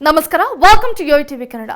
ನಮಸ್ಕಾರ welcome to Yo TV Kannada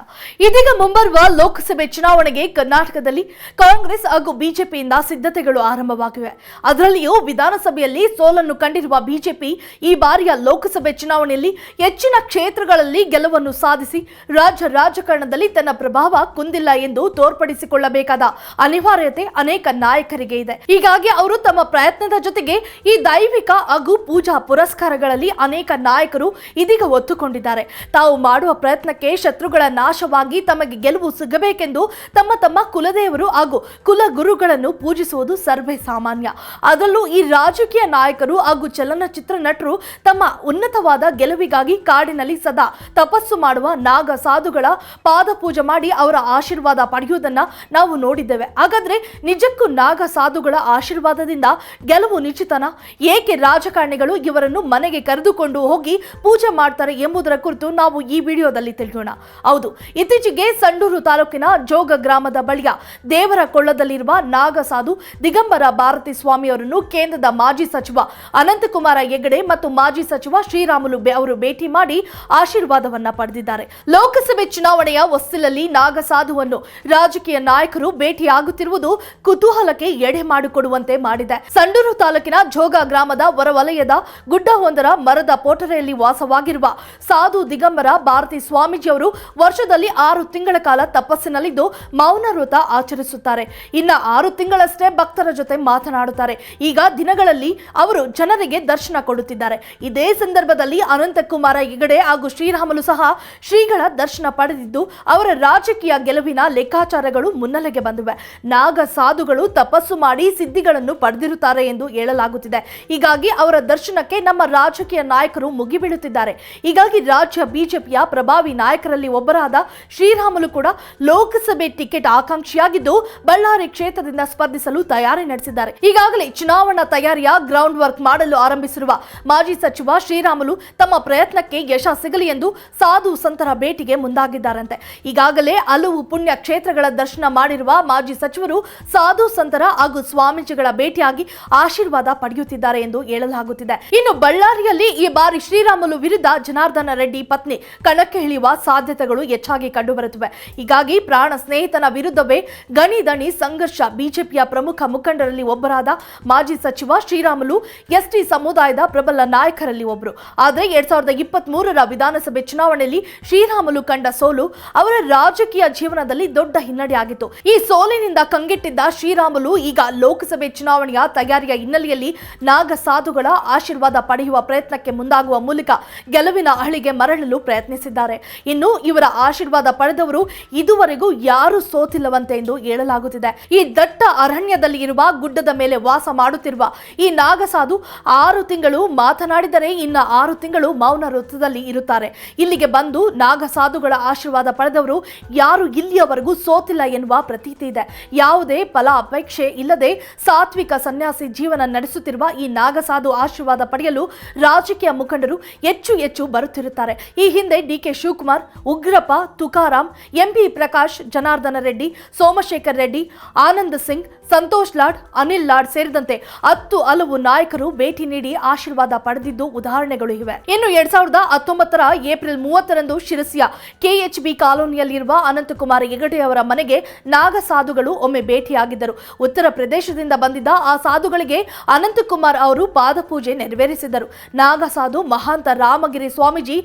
ಇದೀಗ ಮುಂಬರುವ ಲೋಕಸಭೆ ಚುನಾವಣೆಗೆ ಕರ್ನಾಟಕದಲ್ಲಿ ಕಾಂಗ್ರೆಸ್ ಹಾಗೂ ಬಿಜೆಪಿಯಿಂದ ಸಿದ್ಧತೆಗಳು ಆರಂಭವಾಗಿವೆ. ಅದರಲ್ಲಿಯೂ ವಿಧಾನಸಭೆಯಲ್ಲಿ ಸೋಲನ್ನು ಕಂಡಿರುವ ಬಿಜೆಪಿ ಈ ಬಾರಿಯ ಲೋಕಸಭೆ ಚುನಾವಣೆಯಲ್ಲಿ ಹೆಚ್ಚಿನ ಕ್ಷೇತ್ರಗಳಲ್ಲಿ ಗೆಲುವನ್ನು ಸಾಧಿಸಿ ರಾಜ್ಯ ರಾಜಕಾರಣದಲ್ಲಿ ತನ್ನ ಪ್ರಭಾವ ಕುಂದಿಲ್ಲ ಎಂದು ತೋರ್ಪಡಿಸಿಕೊಳ್ಳಬೇಕಾದ ಅನಿವಾರ್ಯತೆ ಅನೇಕ ನಾಯಕರಿಗೆ ಇದೆ. ಹೀಗಾಗಿ ಅವರು ತಮ್ಮ ಪ್ರಯತ್ನದ ಜೊತೆಗೆ ಈ ದೈವಿಕ ಹಾಗೂ ಪೂಜಾ ಪುರಸ್ಕಾರಗಳಲ್ಲಿ ಅನೇಕ ನಾಯಕರು ಇದೀಗ ಒತ್ತುಕೊಂಡಿದ್ದಾರೆ. ತಾವು ಮಾಡುವ ಪ್ರಯತ್ನಕ್ಕೆ ಶತ್ರುಗಳ ನಾಶವಾಗಿ ತಮಗೆ ಗೆಲುವು ಸಿಗಬೇಕೆಂದು ತಮ್ಮ ತಮ್ಮ ಕುಲದೇವರು ಹಾಗೂ ಕುಲ ಗುರುಗಳನ್ನು ಪೂಜಿಸುವುದು ಸರ್ವೇ ಸಾಮಾನ್ಯ. ಅದರಲ್ಲೂ ಈ ರಾಜಕೀಯ ನಾಯಕರು ಹಾಗೂ ಚಲನಚಿತ್ರ ನಟರು ತಮ್ಮ ಉನ್ನತವಾದ ಗೆಲುವಿಗಾಗಿ ಕಾಡಿನಲ್ಲಿ ಸದಾ ತಪಸ್ಸು ಮಾಡುವ ನಾಗ ಸಾಧುಗಳ ಪಾದ ಪೂಜೆ ಮಾಡಿ ಅವರ ಆಶೀರ್ವಾದ ಪಡೆಯುವುದನ್ನ ನಾವು ನೋಡಿದ್ದೇವೆ. ಹಾಗಾದ್ರೆ ನಿಜಕ್ಕೂ ನಾಗ ಸಾಧುಗಳ ಆಶೀರ್ವಾದದಿಂದ ಗೆಲುವು ನಿಶ್ಚಿತನ? ಏಕೆ ರಾಜಕಾರಣಿಗಳು ಇವರನ್ನು ಮನೆಗೆ ಕರೆದುಕೊಂಡು ಹೋಗಿ ಪೂಜೆ ಮಾಡ್ತಾರೆ ಎಂಬುದರ ಕುರಿತು ನಾವು ಈ ವಿಡಿಯೋದಲ್ಲಿ ತಿಳಿಯೋಣ. ಹೌದು, ಇತ್ತೀಚೆಗೆ ಸಂಡೂರು ತಾಲೂಕಿನ ಜೋಗ ಗ್ರಾಮದ ಬಳಿಯ ದೇವರ ಕೊಳ್ಳದಲ್ಲಿರುವ ನಾಗಸಾಧು ದಿಗಂಬರ ಭಾರತಿ ಸ್ವಾಮಿಯವರನ್ನು ಕೇಂದ್ರದ ಮಾಜಿ ಸಚಿವ ಅನಂತಕುಮಾರ ಹೆಗಡೆ ಮತ್ತು ಮಾಜಿ ಸಚಿವ ಶ್ರೀರಾಮುಲು ಅವರು ಭೇಟಿ ಮಾಡಿ ಆಶೀರ್ವಾದವನ್ನ ಪಡೆದಿದ್ದಾರೆ. ಲೋಕಸಭೆ ಚುನಾವಣೆಯ ಹೊಸ್ತಿಲಲ್ಲಿ ನಾಗಸಾಧುವನ್ನು ರಾಜಕೀಯ ನಾಯಕರು ಭೇಟಿಯಾಗುತ್ತಿರುವುದು ಕುತೂಹಲಕ್ಕೆ ಎಡೆ ಮಾಡಿಕೊಡುವಂತೆ ಮಾಡಿದೆ. ಸಂಡೂರು ತಾಲೂಕಿನ ಜೋಗ ಗ್ರಾಮದ ಹೊರವಲಯದ ಗುಡ್ಡವೊಂದರ ಮರದ ಪೋಟರೆಯಲ್ಲಿ ವಾಸವಾಗಿರುವ ಸಾಧು ದಿಗಂಬರ ಭಾರತಿ ಸ್ವಾಮೀಜಿಯವರು ವರ್ಷದಲ್ಲಿ ಆರು ತಿಂಗಳ ಕಾಲ ತಪಸ್ಸಿನಲ್ಲಿದ್ದು ಮೌನ ವ್ರತ ಆಚರಿಸುತ್ತಾರೆ. ಇನ್ನ ಆರು ತಿಂಗಳಷ್ಟೇ ಭಕ್ತರ ಜೊತೆ ಮಾತನಾಡುತ್ತಾರೆ. ಈಗ ದಿನಗಳಲ್ಲಿ ಅವರು ಜನರಿಗೆ ದರ್ಶನ ಕೊಡುತ್ತಿದ್ದಾರೆ. ಇದೇ ಸಂದರ್ಭದಲ್ಲಿ ಅನಂತಕುಮಾರ ಹೆಗಡೆ ಹಾಗೂ ಶ್ರೀರಾಮಲು ಸಹ ಶ್ರೀಗಳ ದರ್ಶನ ಪಡೆದಿದ್ದು, ಅವರ ರಾಜಕೀಯ ಗೆಲುವಿನ ಲೆಕ್ಕಾಚಾರಗಳು ಮುನ್ನೆಲೆಗೆ ಬಂದಿವೆ. ನಾಗ ಸಾಧುಗಳು ತಪಸ್ಸು ಮಾಡಿ ಸಿದ್ಧಿಗಳನ್ನು ಪಡೆದಿರುತ್ತಾರೆ ಎಂದು ಹೇಳಲಾಗುತ್ತಿದೆ. ಹೀಗಾಗಿ ಅವರ ದರ್ಶನಕ್ಕೆ ನಮ್ಮ ರಾಜಕೀಯ ನಾಯಕರು ಮುಗಿಬೀಳುತ್ತಿದ್ದಾರೆ. ಹೀಗಾಗಿ ರಾಜ್ಯ ಬಿಜೆಪಿಯ ಪ್ರಭಾವಿ ನಾಯಕರಲ್ಲಿ ಒಬ್ಬರಾದ ಶ್ರೀರಾಮುಲು ಕೂಡ ಲೋಕಸಭೆ ಟಿಕೆಟ್ ಆಕಾಂಕ್ಷಿಯಾಗಿದ್ದು ಬಳ್ಳಾರಿ ಕ್ಷೇತ್ರದಿಂದ ಸ್ಪರ್ಧಿಸಲು ತಯಾರಿ ನಡೆಸಿದ್ದಾರೆ. ಈಗಾಗಲೇ ಚುನಾವಣಾ ತಯಾರಿಯ ಗ್ರೌಂಡ್ ವರ್ಕ್ ಮಾಡಲು ಆರಂಭಿಸಿರುವ ಮಾಜಿ ಸಚಿವ ಶ್ರೀರಾಮುಲು ತಮ್ಮ ಪ್ರಯತ್ನಕ್ಕೆ ಯಶ ಸಿಗಲಿ ಎಂದು ಸಾಧು ಸಂತರ ಭೇಟಿಗೆ ಮುಂದಾಗಿದ್ದಾರಂತೆ. ಈಗಾಗಲೇ ಹಲವು ಪುಣ್ಯ ಕ್ಷೇತ್ರಗಳ ದರ್ಶನ ಮಾಡಿರುವ ಮಾಜಿ ಸಚಿವರು ಸಾಧು ಸಂತರ ಹಾಗೂ ಸ್ವಾಮೀಜಿಗಳ ಭೇಟಿಯಾಗಿ ಆಶೀರ್ವಾದ ಪಡೆಯುತ್ತಿದ್ದಾರೆ ಎಂದು ಹೇಳಲಾಗುತ್ತಿದೆ. ಇನ್ನು ಬಳ್ಳಾರಿಯಲ್ಲಿ ಈ ಬಾರಿ ಶ್ರೀರಾಮುಲು ವಿರುದ್ಧ ಜನಾರ್ದನ ರೆಡ್ಡಿ ಪತ್ನಿ ಕಣಕ್ಕೆ ಇಳಿಯುವ ಸಾಧ್ಯತೆಗಳು ಹೆಚ್ಚಾಗಿ ಕಂಡುಬರುತ್ತಿವೆ. ಹೀಗಾಗಿ ಪ್ರಾಣ ಸ್ನೇಹಿತನ ವಿರುದ್ಧವೇ ಗಣಿ ದಣಿ ಸಂಘರ್ಷ. ಬಿಜೆಪಿಯ ಪ್ರಮುಖ ಮುಖಂಡರಲ್ಲಿ ಒಬ್ಬರಾದ ಮಾಜಿ ಸಚಿವ ಶ್ರೀರಾಮುಲು, ಎಸ್ಟಿ ಸಮುದಾಯದ ಪ್ರಬಲ ನಾಯಕರಲ್ಲಿ ಒಬ್ಬರು ಆದರೆ ಎರಡ್ ಸಾವಿರದ ಇಪ್ಪತ್ತ್ ವಿಧಾನಸಭೆ ಚುನಾವಣೆಯಲ್ಲಿ ಶ್ರೀರಾಮುಲು ಕಂಡ ಸೋಲು ಅವರ ರಾಜಕೀಯ ಜೀವನದಲ್ಲಿ ದೊಡ್ಡ ಹಿನ್ನಡೆಯಾಗಿತ್ತು ಈ ಸೋಲಿನಿಂದ ಕಂಗೆಟ್ಟಿದ್ದ ಶ್ರೀರಾಮುಲು ಈಗ ಲೋಕಸಭೆ ಚುನಾವಣೆಯ ತಯಾರಿಯ ಹಿನ್ನೆಲೆಯಲ್ಲಿ ನಾಗ ಸಾಧುಗಳ ಆಶೀರ್ವಾದ ಪಡೆಯುವ ಪ್ರಯತ್ನಕ್ಕೆ ಮುಂದಾಗುವ ಮೂಲಕ ಗೆಲುವಿನ ಹಳಿಗೆ ಮರಳಲು ಪ್ರಯತ್ನಿಸಿದ್ದಾರೆ. ಇನ್ನು ಇವರ ಆಶೀರ್ವಾದ ಪಡೆದವರು ಇದುವರೆಗೂ ಯಾರು ಸೋತಿಲ್ಲವಂತೆ ಎಂದು ಹೇಳಲಾಗುತ್ತಿದೆ. ಈ ದಟ್ಟ ಅರಣ್ಯದಲ್ಲಿ ಇರುವ ಗುಡ್ಡದ ಮೇಲೆ ವಾಸ ಮಾಡುತ್ತಿರುವ ಈ ನಾಗಸಾಧು ಆರು ತಿಂಗಳು ಮಾತನಾಡಿದರೆ ಇನ್ನ ಆರು ತಿಂಗಳು ಮೌನ ವೃತ್ತದಲ್ಲಿ ಇರುತ್ತಾರೆ. ಇಲ್ಲಿಗೆ ಬಂದು ನಾಗಸಾಧುಗಳ ಆಶೀರ್ವಾದ ಪಡೆದವರು ಯಾರು ಇಲ್ಲಿಯವರೆಗೂ ಸೋತಿಲ್ಲ ಎನ್ನುವ ಪ್ರತೀತಿ ಇದೆ. ಯಾವುದೇ ಫಲ ಅಪೇಕ್ಷೆ ಇಲ್ಲದೆ ಸಾತ್ವಿಕ ಸನ್ಯಾಸಿ ಜೀವನ ನಡೆಸುತ್ತಿರುವ ಈ ನಾಗಸಾಧು ಆಶೀರ್ವಾದ ಪಡೆಯಲು ರಾಜಕೀಯ ಮುಖಂಡರು ಹೆಚ್ಚು ಹೆಚ್ಚು ಬರುತ್ತಿರುತ್ತಾರೆ. ಈ ಹಿಂದೆ D K Shivakumar, Ugrappa, Tukaram, MP Prakash, Janardhana Reddy, Somashekar Reddy, Anand Singh, Santosh Lad, Anil Lad ಸೇರಿದಂತೆ ಹತ್ತು ಹಲವು ನಾಯಕರು ಭೇಟಿ ನೀಡಿ ಆಶೀರ್ವಾದ ಪಡೆದಿದ್ದು ಉದಾಹರಣೆಗಳು ಇವೆ. ಇನ್ನು ಎರಡ್ ಸಾವಿರದ ಹತ್ತೊಂಬತ್ತರ ಏಪ್ರಿಲ್ ಮೂವತ್ತರಂದು ಶಿರಸಿಯ ಕೆಎಚ್ಬಿ ಕಾಲೋನಿಯಲ್ಲಿರುವ ಅನಂತಕುಮಾರ್ ಹೆಗಡೆ ಅವರ ಮನೆಗೆ ನಾಗಸಾಧುಗಳು ಒಮ್ಮೆ ಭೇಟಿಯಾಗಿದ್ದರು. ಉತ್ತರ ಪ್ರದೇಶದಿಂದ ಬಂದಿದ್ದ ಆ ಸಾಧುಗಳಿಗೆ ಅನಂತಕುಮಾರ್ ಅವರು ಪಾದಪೂಜೆ ನೆರವೇರಿಸಿದರು. ನಾಗಸಾಧು ಮಹಾಂತ ರಾಮಗಿರಿ ಸ್ವಾಮೀಜಿ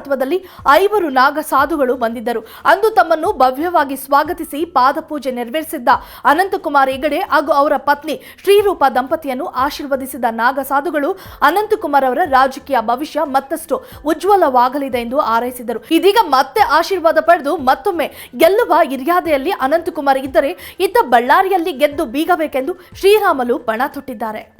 ಮುಂದಾಳತ್ವದಲ್ಲಿ ಐವರು ನಾಗ ಸಾಧುಗಳು ಬಂದಿದ್ದರು. ಅಂದು ತಮ್ಮನ್ನು ಭವ್ಯವಾಗಿ ಸ್ವಾಗತಿಸಿ ಪಾದಪೂಜೆ ನೆರವೇರಿಸಿದ್ದ ಅನಂತಕುಮಾರ್ ಹೆಗಡೆ ಹಾಗೂ ಅವರ ಪತ್ನಿ ಶ್ರೀರೂಪ ದಂಪತಿಯನ್ನು ಆಶೀರ್ವದಿಸಿದ ನಾಗ ಸಾಧುಗಳು ಅನಂತಕುಮಾರ್ ಅವರ ರಾಜಕೀಯ ಭವಿಷ್ಯ ಮತ್ತಷ್ಟು ಉಜ್ವಲವಾಗಲಿದೆ ಎಂದು ಹಾರೈಸಿದರು. ಇದೀಗ ಮತ್ತೆ ಆಶೀರ್ವಾದ ಪಡೆದು ಮತ್ತೊಮ್ಮೆ ಗೆಲ್ಲುವ ಹಿರಿಯಾದೆಯಲ್ಲಿ ಅನಂತಕುಮಾರ್ ಇದ್ದರೆ ಇತ್ತ ಬಳ್ಳಾರಿಯಲ್ಲಿ ಗೆದ್ದು ಬೀಗಬೇಕೆಂದು ಶ್ರೀರಾಮಲು ಪಣ ತೊಟ್ಟಿದ್ದಾರೆ.